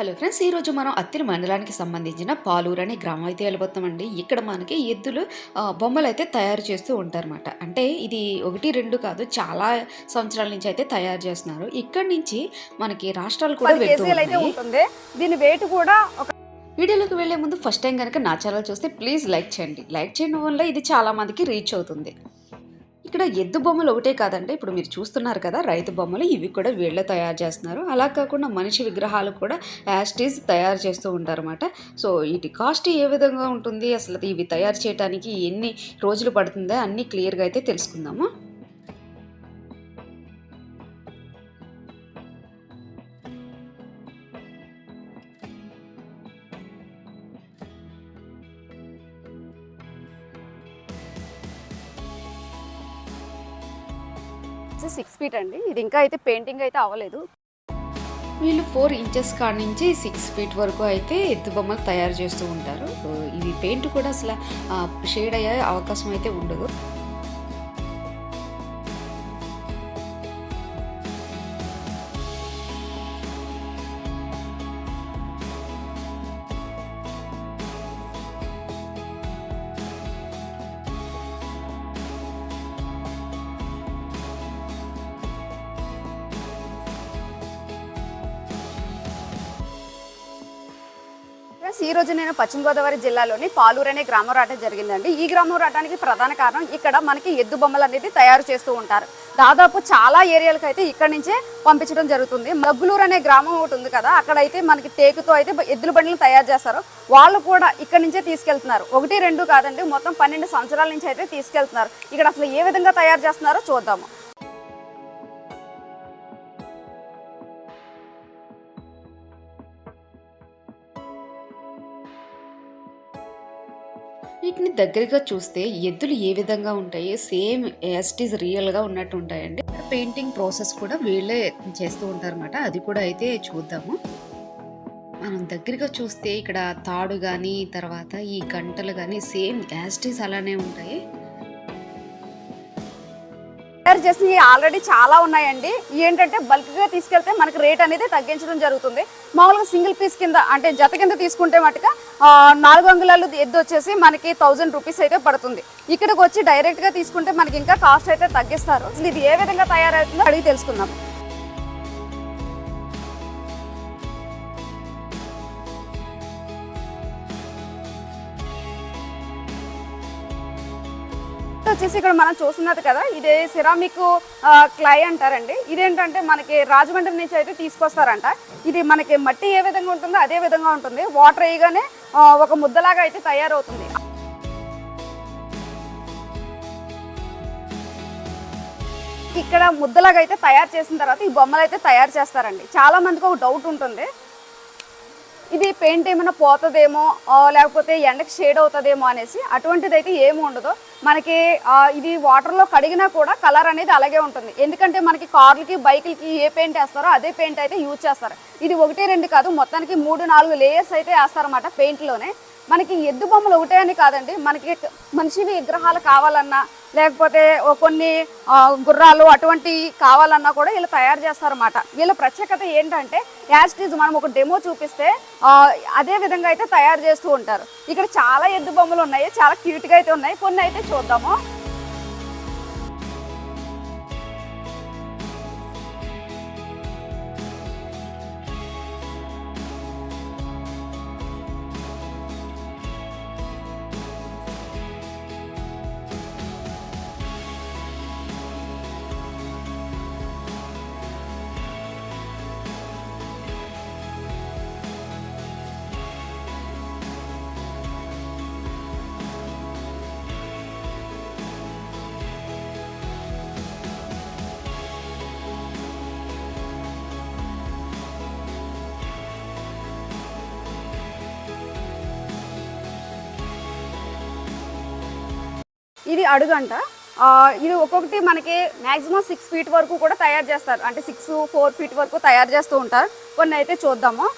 Hello friends ఈరోజు మనం అత్తిరి మండలానికి సంబంధించిన పాలూరు అనే గ్రామం అయితే వెళ్ళిపోతామండి ఇక్కడ మనకి ఎద్దులు బొమ్మలు అయితే తయారు చేస్తూ ఉంటారన్నమాట. అంటే ఇది ఒకటి రెండు కాదు చాలా సంవత్సరాల నుంచి అయితే తయారు చేస్తున్నారు. ఇక్కడ నుంచి మనకి రాష్ట్రాలు కూడా దీని వెయిట్ కూడా ఒక వీడియోలోకి వెళ్ళే ముందు ఫస్ట్ టైం కనుక నా ఛానల్ చూస్తే ప్లీజ్ లైక్ చేయండి. లైక్ చేయడం వల్ల ఇది చాలా మందికి రీచ్ అవుతుంది. ఇక్కడ ఎద్దు బొమ్మలు ఒకటే కాదండి. ఇప్పుడు మీరు చూస్తున్నారు కదా రైతు బొమ్మలు ఇవి కూడా వీళ్ళే తయారు చేస్తున్నారు. అలా కాకుండా మనిషి విగ్రహాలు కూడా యాస్టీస్ తయారు చేస్తూ ఉంటారన్నమాట. సో వీటి కాస్ట్ ఏ విధంగా ఉంటుంది? అసలు ఇవి తయారు చేయడానికి ఎన్ని రోజులు పడుతుందో అన్నీ క్లియర్గా అయితే తెలుసుకుందాము. సిక్స్ ఫీట్ అండి. ఇది ఇంకా అయితే పెయింటింగ్ అయితే అవ్వలేదు. వీళ్ళు ఫోర్ ఇంచెస్ కాడ నుంచి సిక్స్ ఫీట్ వరకు అయితే ఎత్తు బొమ్మలు తయారు చేస్తూ ఉంటారు. ఇది ఇవి పెయింట్ కూడా అసలు షేడ్ అయ్యే అవకాశం అయితే ఉండదు. ఈ రోజు నేను పశ్చిమ గోదావరి జిల్లాలోని పాలూరు అనే గ్రామం రావడం జరిగిందండి. ఈ గ్రామం రావడానికి ప్రధాన కారణం ఇక్కడ మనకి ఎద్దు బొమ్మలు అనేది తయారు చేస్తూ ఉంటారు. దాదాపు చాలా ఏరియాలకు అయితే ఇక్కడ నుంచే పంపించడం జరుగుతుంది. మగ్గులూరు అనే గ్రామం ఒకటి ఉంది కదా అక్కడైతే మనకి టేకుతో అయితే ఎద్దుల బండ్లు తయారు చేస్తారు. వాళ్ళు కూడా ఇక్కడ నుంచే తీసుకెళ్తున్నారు. ఒకటి రెండు కాదండి మొత్తం పన్నెండు సంవత్సరాల నుంచి అయితే తీసుకెళ్తున్నారు. ఇక్కడ అసలు ఏ విధంగా తయారు చేస్తున్నారో చూద్దాము. వీటిని దగ్గరగా చూస్తే ఎద్దులు ఏ విధంగా ఉంటాయి సేమ్ యాస్టీస్ రియల్గా ఉన్నట్టు ఉంటాయండి. పెయింటింగ్ ప్రాసెస్ కూడా వీళ్ళే చేస్తూ ఉంటారన్నమాట. అది కూడా అయితే చూద్దాము. మనం దగ్గరగా చూస్తే ఇక్కడ తాడు కానీ తర్వాత ఈ గంటలు కానీ సేమ్ యాస్టీస్ అలానే ఉంటాయి. తయారు చేసినవి ఆల్రెడీ చాలా ఉన్నాయండి. ఏంటంటే బల్క్గా తీసుకెళ్తే మనకి రేట్ అనేది తగ్గించడం జరుగుతుంది. మామూలుగా సింగిల్ పీస్ కింద అంటే జత కింద తీసుకుంటే మటుగా నాలుగు అంగుళాలు ఎద్దు వచ్చేసి మనకి థౌజండ్ రూపీస్ అయితే పడుతుంది. ఇక్కడికి వచ్చి డైరెక్ట్గా తీసుకుంటే మనకి ఇంకా కాస్ట్ అయితే తగ్గిస్తారు. అసలు ఇది ఏ విధంగా తయారవుతుందో అడిగి తెలుసుకుందాం. వచ్చేసి ఇక్కడ మనం చూస్తున్నది కదా ఇది సిరామిక్ క్లై అంటారండి. ఇదేంటంటే మనకి రాజమండ్రి నుంచి అయితే తీసుకొస్తారంట. ఇది మనకి మట్టి ఏ విధంగా ఉంటుందో అదే విధంగా ఉంటుంది. వాటర్ వేయగానే ఒక ముద్దలాగా అయితే తయారవుతుంది. ఇక్కడ ముద్దలాగా అయితే తయారు చేసిన తర్వాత ఈ బొమ్మలు అయితే తయారు చేస్తారండి. చాలా మందికి ఒక డౌట్ ఉంటుంది. ఇది పెయింట్ ఏమైనా పోతుందేమో లేకపోతే ఎండకి షేడ్ అవుతుందేమో అనేసి అటువంటిది అయితే ఏమి ఉండదు. మనకి ఇది వాటర్లో కడిగినా కూడా కలర్ అనేది అలాగే ఉంటుంది. ఎందుకంటే మనకి కార్లకి బైకులకి ఏ పెయింట్ వేస్తారో అదే పెయింట్ అయితే యూజ్ చేస్తారు. ఇది ఒకటి రెండు కాదు మొత్తానికి మూడు నాలుగు లేయర్స్ అయితే వేస్తారన్నమాట పెయింట్లోనే. మనకి ఎద్దు బొమ్మలు ఒకటే అని కాదండి. మనకి మనిషి విగ్రహాలు కావాలన్నా లేకపోతే కొన్ని గుర్రాలు అటువంటి కావాలన్నా కూడా వీళ్ళు తయారు చేస్తారన్నమాట. వీళ్ళ ప్రత్యేకత ఏంటంటే యాస్టీజ్ మనం ఒక డెమో చూపిస్తే అదే విధంగా అయితే తయారు చేస్తూ ఉంటారు. ఇక్కడ చాలా ఎద్దు బొమ్మలు ఉన్నాయి చాలా క్యూట్గా అయితే ఉన్నాయి. కొన్ని అయితే చూద్దాము. ఇది అడుగంట. ఇది ఒక్కొక్కటి మనకి మ్యాక్సిమం సిక్స్ ఫీట్ వరకు కూడా తయారు చేస్తారు. అంటే సిక్స్ ఫోర్ ఫీట్ వరకు తయారు చేస్తూ ఉంటారు. కొన్ని అయితే చూద్దాము.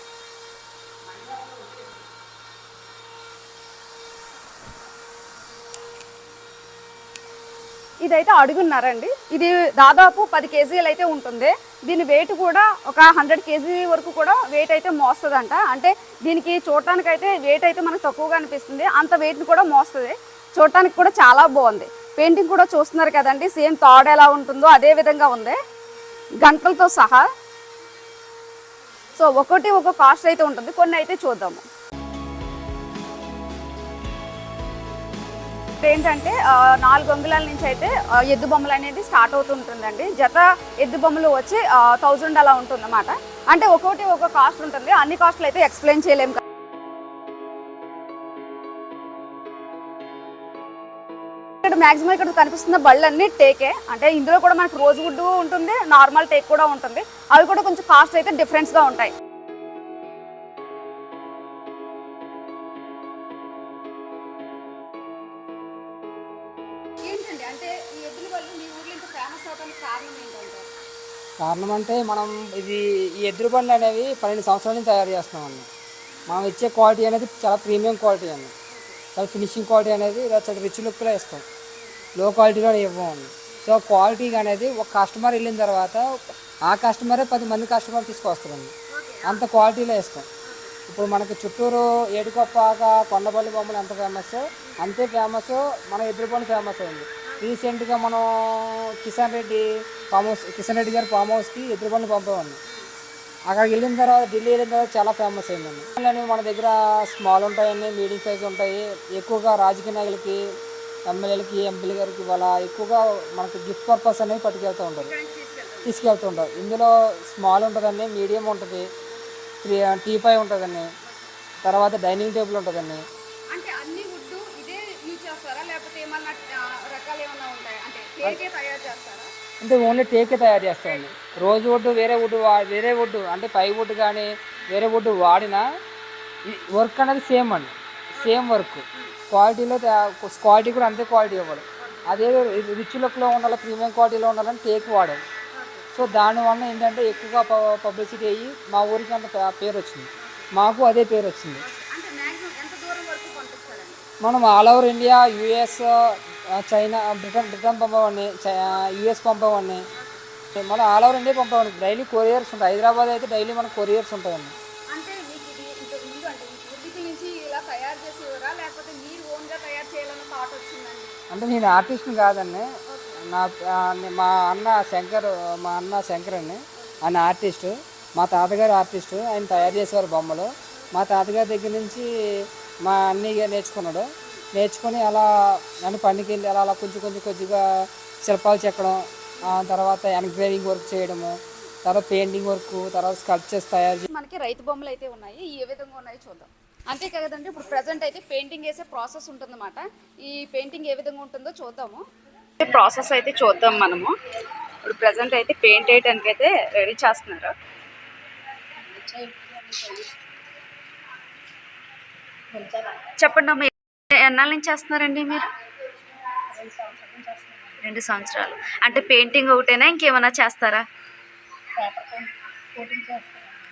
ఇదైతే అడుగున్నారండి ఇది దాదాపు పది కేజీలు అయితే ఉంటుంది. దీని వెయిట్ కూడా ఒక హండ్రెడ్ కేజీ వరకు కూడా వెయిట్ అయితే మోస్తుందంట. అంటే దీనికి చూడటానికి అయితే వెయిట్ అయితే మనకు తక్కువగా అనిపిస్తుంది. అంత వెయిట్ని కూడా మోస్తుంది. చూడటానికి కూడా చాలా బాగుంది. పెయింటింగ్ కూడా చూస్తున్నారు కదండి సేమ్ తాడు ఎలా ఉంటుందో అదే విధంగా ఉంది. గంటలతో సహా. సో ఒకటి ఒక కాస్ట్ అయితే ఉంటుంది. కొన్ని అయితే చూద్దాము. ఏంటంటే నాలుగు అంగుళాల నుంచి అయితే ఎద్దు బొమ్మలు అనేది స్టార్ట్ అవుతుంటుందండి. జత ఎద్దు బొమ్మలు వచ్చి థౌజండ్ అలా ఉంటుందన్నమాట. అంటే ఒక్కొక్కటి ఒక కాస్ట్ ఉంటుంది. అన్ని కాస్ట్లు అయితే ఎక్స్ప్లెయిన్ చేయలేము ఇక్కడ మాక్సిమం ఇక్కడ కనిపిస్తున్న బళ్ళన్నీ టేకే. అంటే ఇందులో కూడా మనకు రోజు వుడ్ ఉంటుంది నార్మల్ టేక్ కూడా ఉంటుంది. అవి కూడా కొంచెం కాస్ట్ అయితే డిఫరెన్స్గా ఉంటాయి. ఏంటండి? అంటే ఈ ఎద్దుల వల్ల మీ ఊర్లో ఇంత ఫేమస్ అవడానికి కారణం అంటే మనం ఇది ఈ ఎదురు బండ్లు అనేవి పన్నెండు సంవత్సరాల నుంచి తయారు చేస్తున్నామండి. మనం ఇచ్చే క్వాలిటీ అనేది చాలా ప్రీమియం క్వాలిటీ అండి. చాలా ఫినిషింగ్ క్వాలిటీ అనేది ఇలా చాలా రిచ్ లుక్లో ఇస్తాం లో క్వాలిటీలో ఇవ్వమండి సో క్వాలిటీ అనేది ఒక కస్టమర్ వెళ్ళిన తర్వాత ఆ కస్టమరే పది మంది కస్టమర్ తీసుకొస్తారండి అంత క్వాలిటీలో ఇస్తాం. ఇప్పుడు మనకి చుట్టూరు ఏడుకొప్పాక కొండపల్లి బొమ్మలు ఎంత ఫేమస్ అంతే ఫేమస్ మన ఎదురుపల్లి ఫేమస్ అయింది రీసెంట్గా మనం కిషన్ రెడ్డి ఫామ్ హౌస్ కిషన్ రెడ్డి గారి ఫామ్ హౌస్కి ఎదురుపల్లి పంపామండి అక్కడికి వెళ్ళిన తర్వాత ఢిల్లీ వెళ్ళిన తర్వాత చాలా ఫేమస్ అయిందండి అనేవి మన దగ్గర స్మాల్ ఉంటాయండి మీడియం సైజ్ ఉంటాయి. ఎక్కువగా రాజకీయ నాయకులకి ఎమ్మెల్యేలకి ఎంపీల గారికి వాళ్ళ ఎక్కువగా మనకి గిఫ్ట్ పర్పస్ అనేవి పట్టుకెళ్తూ ఉంటారు. తీసుకెళ్తూ ఉంటారు ఇందులో స్మాల్ ఉంటుందండి మీడియం ఉంటుంది త్రీ టీ పై ఉంటుందండి తర్వాత డైనింగ్ టేబుల్ ఉంటుందండి. అంటే ఓన్లీ టేకే తయారు చేస్తామండి. రోజు వుడ్ వేరే వుడ్ వేరే వుడ్ అంటే పై వుడ్ కానీ వేరే వుడ్ వాడినా వర్క్ అనేది సేమ్ అండి. Same work. క్వాలిటీలో క్వాలిటీ కూడా అంతే క్వాలిటీ ఇవ్వడు. అదే రిచ్ లుక్లో ఉండాలి ప్రీమియం క్వాలిటీలో ఉండాలని టేక్ వాడాలి సో దానివల్ల ఏంటంటే ఎక్కువగా పబ్లిసిటీ అయ్యి మా ఊరికి అంత పేరు వచ్చింది. మాకు అదే పేరు వచ్చింది. మనం all over India US China Britain Britain పంపవండి US పంపవండి మనం ఆల్ ఓవర్ ఇండియా పంపవండి డైలీ కొరియర్స్ ఉంటాయి. హైదరాబాద్ అయితే డైలీ మనకు కొరియర్స్ ఉంటాయండి. అంటే నేను ఆర్టిస్ట్ని కాదండి నా మా అన్న శంకర్ మా అన్న శంకర్ అండి. ఆయన ఆర్టిస్టు. మా తాతగారు ఆర్టిస్టు. ఆయన తయారు చేసేవారు బొమ్మలు. మా తాతగారి దగ్గర నుంచి మా అన్నయ్య నేర్చుకున్నాడు. నేర్చుకొని అలా నన్ను పనికి వెళ్ళి అలా అలా కొంచెం కొంచెం కొద్దిగా శిల్పాలు చెక్కడం ఆ తర్వాత ఎంగ్రేవింగ్ వర్క్ చేయడము తర్వాత పెయింటింగ్ వర్క్ తర్వాత స్కల్ప్చర్స్ తయారు చేసి మనకి రైతు బొమ్మలు అయితే ఉన్నాయి ఏ విధంగా ఉన్నాయి చూద్దాం. అంతే కదండి ఇప్పుడు ప్రజెంట్ అయితే పెయింటింగ్ వేసే ప్రాసెస్ ఉంటుందన్నమాట. ఈ పెయింటింగ్ ఏ విధంగా ఉంటుందో చూద్దాము. ప్రాసెస్ అయితే చూద్దాం మనము. ఇప్పుడు ప్రజెంట్ అయితే పెయింట్ వేయడానికి అయితే రెడీ చేస్తున్నారు. చెప్పండి అమ్మ ఎన్నాళ్ళ నుంచి చేస్తున్నారండి మీరు? రెండు సంవత్సరాలు. అంటే పెయింటింగ్ ఒకటేనా ఇంకేమైనా చేస్తారా?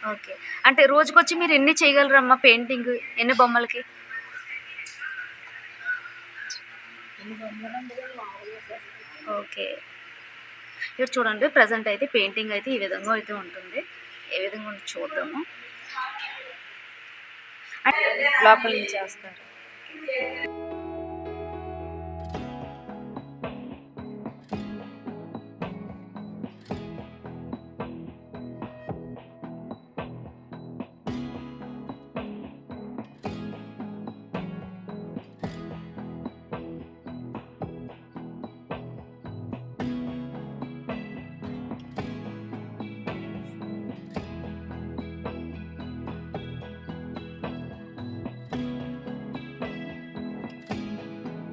ఓకే. అంటే రోజుకొచ్చి మీరు ఎన్ని చేయగలరమ్మా పెయింటింగ్? ఎన్ని బొమ్మలకి? ఓకే. ఇక్కడ చూడండి ప్రజెంట్ అయితే పెయింటింగ్ అయితే ఈ విధంగా అయితే ఉంటుంది. ఏ విధంగా ఉందో చూద్దాము. లోపల నుంచి చేస్తారు.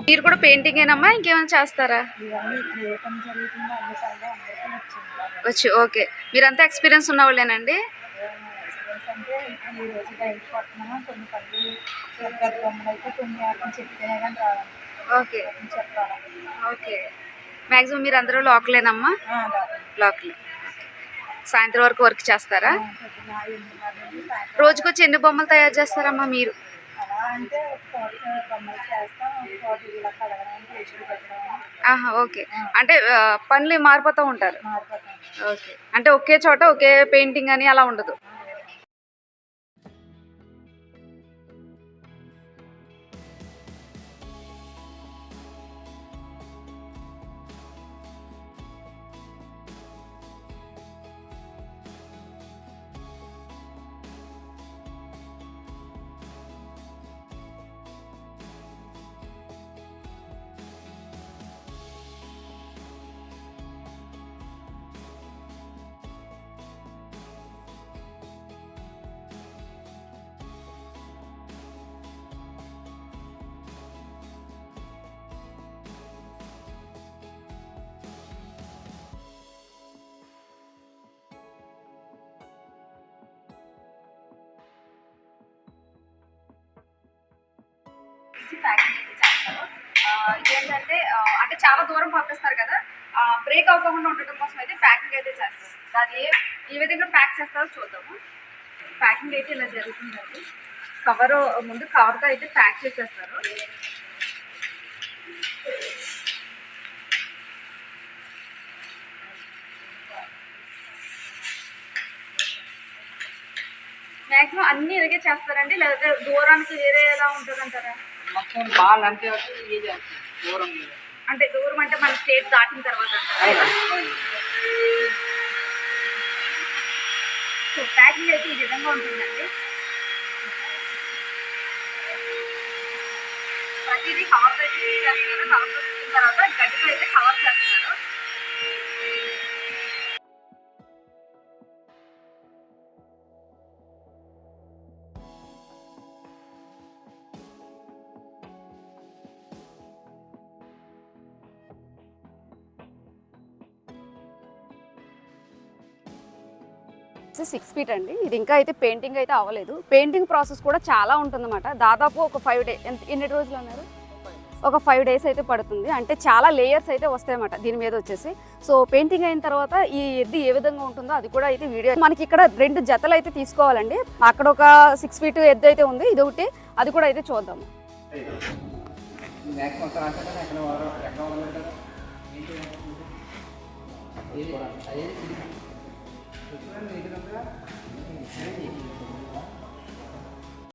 మీరు కూడా పెయింటింగ్ ఏనమ్మా? ఇంకేమైనా చేస్తారా? వచ్చు ఓకే. మీరంతా ఎక్స్పీరియన్స్ ఉన్న వాళ్ళేనండి ఓకే. ఓకే. మ్యాక్సిమం మీరు అందరూ లోకలేనమ్మా లోకలే. సాయంత్రం వరకు వర్క్ చేస్తారా? రోజుకొచ్చి ఎన్ని బొమ్మలు తయారు చేస్తారమ్మా మీరు? అంటే ఓకే. అంటే పనులు మారిపోతూ ఉంటారు. ఓకే. అంటే ఒకే చోట ఒకే పెయింటింగ్ అని అలా ఉండదు. ప్యాకింగ్ అయితే చేస్తారు ఇదేంటంటే అంటే చాలా దూరం పంపిస్తారు కదా బ్రేక్ అవ్వకుండా ఉండటం కోసం అయితే ప్యాకింగ్ అయితే చేస్తారు దాన్ని ఏ ఏ విధంగా ప్యాక్ చేస్తారో చూద్దాము. ప్యాకింగ్ అయితే ఇలా జరుగుతుందండి. కవర్ ముందు కవర్తో అయితే ప్యాక్ చేసేస్తారు. మ్యాక్సిమం అన్ని ఇలాగే చేస్తారండి లేకపోతే దూరానికి వేరే ఎలా ఉంటుంది అంటారా మొత్తం బాల్ అంతే ఇది దూరం. అంటే దూరం అంటే మన స్టేట్ దాటిన తర్వాత. సో ప్యాకింగ్ అయితే ఈ విధంగా ఉంటుందండి. ప్రతిదీ కవర్ చేసిన తర్వాత గడ్డితో అయితే కవర్ చేస్తున్నారు సిక్స్ ఫీట్ అండి. ఇది ఇంకా అయితే పెయింటింగ్ అయితే అవ్వలేదు. పెయింటింగ్ ప్రాసెస్ కూడా చాలా ఉంటుందన్నమాట. దాదాపు ఒక ఫైవ్ డే ఎంత ఎన్ని రోజులు అన్నారు? ఒక ఫైవ్ డేస్ అయితే పడుతుంది. అంటే చాలా లేయర్స్ అయితే వస్తాయన్నమాట దీని మీద వచ్చేసి. సో పెయింటింగ్ అయిన తర్వాత ఈ ఎద్దు ఏ విధంగా ఉంటుందో అది కూడా అయితే వీడియో మనకి ఇక్కడ రెండు జతలు అయితే తీసుకోవాలండి. అక్కడ ఒక సిక్స్ ఫీట్ ఎద్దు అయితే ఉంది. ఇది ఒకటి. అది కూడా అయితే చూద్దాము. మ్యాక్స్ మొత్తం రాశాక ఎక్కడ వాడరు ఎక్కడ వాడలేదు కదా ఇది కూడా అదే